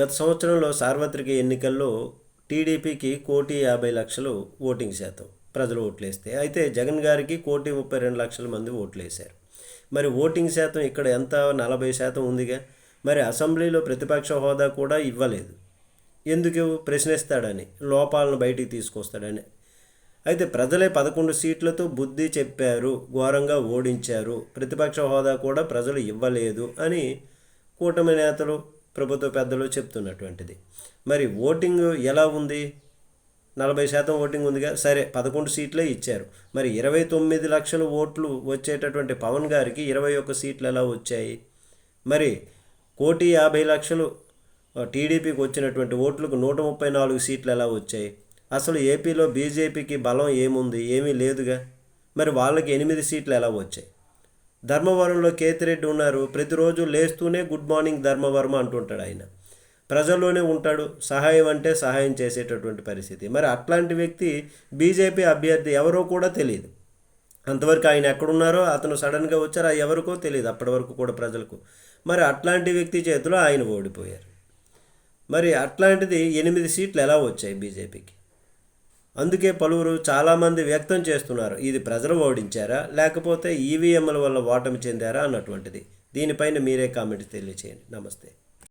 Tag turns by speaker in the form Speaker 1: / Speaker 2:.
Speaker 1: గత సంవత్సరంలో సార్వత్రిక ఎన్నికల్లో టీడీపీకి కోటి యాభై లక్షలు ఓటింగ్ శాతం ప్రజలు ఓట్లేస్తే అయితే జగన్ గారికి కోటి ముప్పై రెండు లక్షల మంది ఓట్లేశారు. మరి ఓటింగ్ శాతం ఇక్కడ ఎంత? నలభై శాతం ఉందిగా. మరి అసెంబ్లీలో ప్రతిపక్ష హోదా కూడా ఇవ్వలేదు. ఎందుకు ప్రశ్నిస్తాడని లోపాలను బయటికి తీసుకొస్తాడని. అయితే ప్రజలే పదకొండు సీట్లతో బుద్ధి చెప్పారు ఘోరంగా ఓడించారు. ప్రతిపక్ష హోదా కూడా ప్రజలు ఇవ్వలేదు అని కూటమి నేతలు ప్రభుత్వ పెద్దలు చెప్తున్నటువంటిది. మరి ఓటింగ్ ఎలా ఉంది? నలభై శాతం ఓటింగ్ ఉందిగా? సరే పదకొండు సీట్లే ఇచ్చారు. మరి ఇరవై తొమ్మిది లక్షల ఓట్లు వచ్చేటటువంటి పవన్ గారికి ఇరవై ఒక్క సీట్లు ఎలా వచ్చాయి? మరి కోటి యాభై లక్షలు టీడీపీకి వచ్చినటువంటి ఓట్లకు నూట ముప్పై నాలుగు సీట్లు ఎలా వచ్చాయి? అసలు ఏపీలో బీజేపీకి బలం ఏముంది? ఏమీ లేదుగా? మరి వాళ్ళకి ఎనిమిది సీట్లు ఎలా వచ్చాయి? ధర్మవరంలో కేతిరెడ్డి ఉన్నారు. ప్రతిరోజు లేస్తూనే గుడ్ మార్నింగ్ ధర్మవరం అంటుంటాడు ఆయన. ప్రజల్లోనే ఉంటాడు. సహాయం అంటే సహాయం చేసేటటువంటి పరిస్థితి. మరి అట్లాంటి వ్యక్తి బీజేపీ అభ్యర్థి ఎవరో కూడా తెలియదు. అంతవరకు ఆయన ఎక్కడున్నారో అతను సడన్గా వచ్చారు ఎవరికో తెలియదు. అప్పటి వరకు కూడా ప్రజలకు. మరి అట్లాంటి వ్యక్తి చేతిలో ఆయన ఓడిపోయారు. మరి అట్లాంటిది ఎనిమిది సీట్లు ఎలా వచ్చాయి బీజేపీకి? అందుకే పలువురు చాలామంది వ్యక్తం చేస్తున్నారు ఇది ప్రజలు ఓడించారా? లేకపోతే ఈవీఎంల వల్ల ఓటమి చెందారా? అన్నటువంటిది. దీనిపైన మీరే కామెంట్ తెలియచేయండి. నమస్తే.